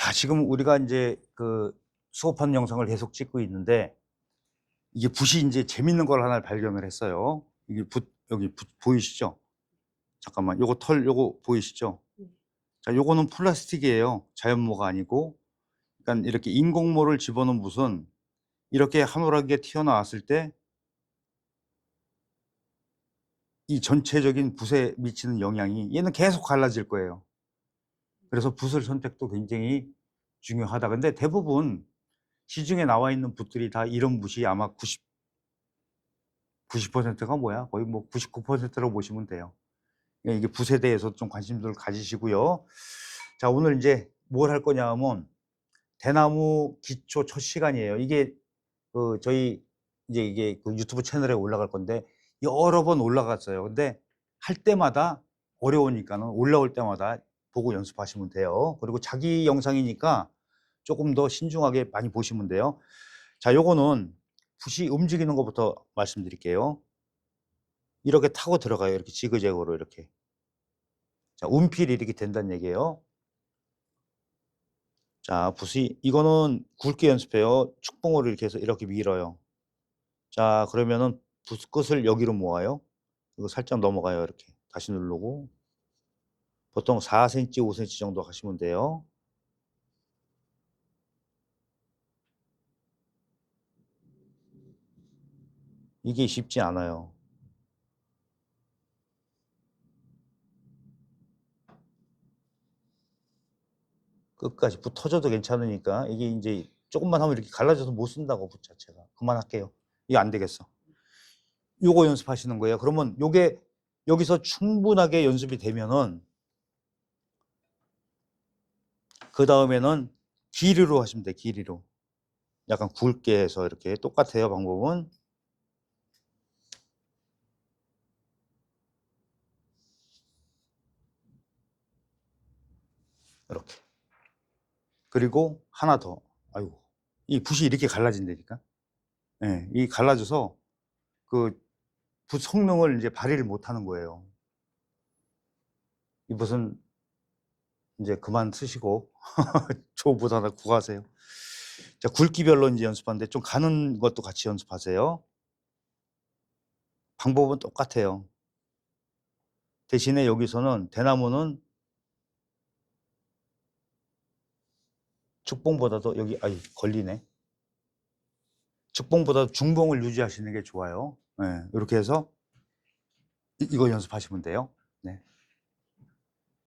자, 지금 우리가 이제 그 수업하는 영상을 계속 찍고 있는데 이게 붓이 이제 재밌는 걸 하나 발견을 했어요. 이게 붓 여기 붓 보이시죠? 잠깐만, 요거 털 요거 보이시죠? 네. 자, 요거는 플라스틱이에요. 자연모가 아니고. 그러니까 이렇게 인공모를 집어넣은 붓은 이렇게 하늘하게 튀어나왔을 때 이 전체적인 붓에 미치는 영향이 얘는 계속 갈라질 거예요. 그래서 붓을 선택도 굉장히 중요하다. 근데 대부분 시중에 나와 있는 붓들이 다 이런 붓이 아마 90, 90%가 뭐야? 거의 뭐 99%라고 보시면 돼요. 그러니까 이게 붓에 대해서 좀 관심들 가지시고요. 자, 오늘 이제 뭘 할 거냐 하면 대나무 기초 첫 시간이에요. 이게 그 저희 이제 이게 그 유튜브 채널에 올라갈 건데 여러 번 올라갔어요. 근데 할 때마다 어려우니까는 올라올 때마다 보고 연습하시면 돼요. 그리고 자기 영상이니까 조금 더 신중하게 많이 보시면 돼요. 자, 요거는 붓이 움직이는 것부터 말씀드릴게요. 이렇게 타고 들어가요. 이렇게 지그재그로 이렇게. 자, 운필이 이렇게 된다는 얘기예요. 자, 붓이 이거는 굵게 연습해요. 축봉으로 이렇게 해서 이렇게 밀어요. 자, 그러면은 붓 끝을 여기로 모아요. 이거 살짝 넘어가요. 이렇게 다시 누르고 보통 4cm, 5cm 정도 하시면 돼요. 이게 쉽지 않아요. 끝까지 붓 터져도 괜찮으니까 이게 이제 조금만 하면 이렇게 갈라져서 못 쓴다고 붓 자체가 그만할게요. 이거 안 되겠어. 요거 연습하시는 거예요. 그러면 요게 여기서 충분하게 연습이 되면은 그 다음에는 길이로 하시면 돼. 길이로. 약간 굵게 해서 이렇게 똑같아요. 방법은. 이렇게. 그리고 하나 더. 아이고. 이 붓이 이렇게 갈라진다니까. 예, 이 갈라져서 그 붓 성능을 이제 발휘를 못 하는 거예요. 이 붓은 이제 그만 쓰시고 조붓 하나 구하세요. 자, 굵기별로 이제 연습하는데 좀 가는 것도 같이 연습하세요. 방법은 똑같아요. 대신에 여기서는 대나무는 축봉보다도 여기 아이 걸리네. 축봉보다 중봉을 유지하시는 게 좋아요. 네, 이렇게 해서 이- 이거 연습하시면 돼요. 네.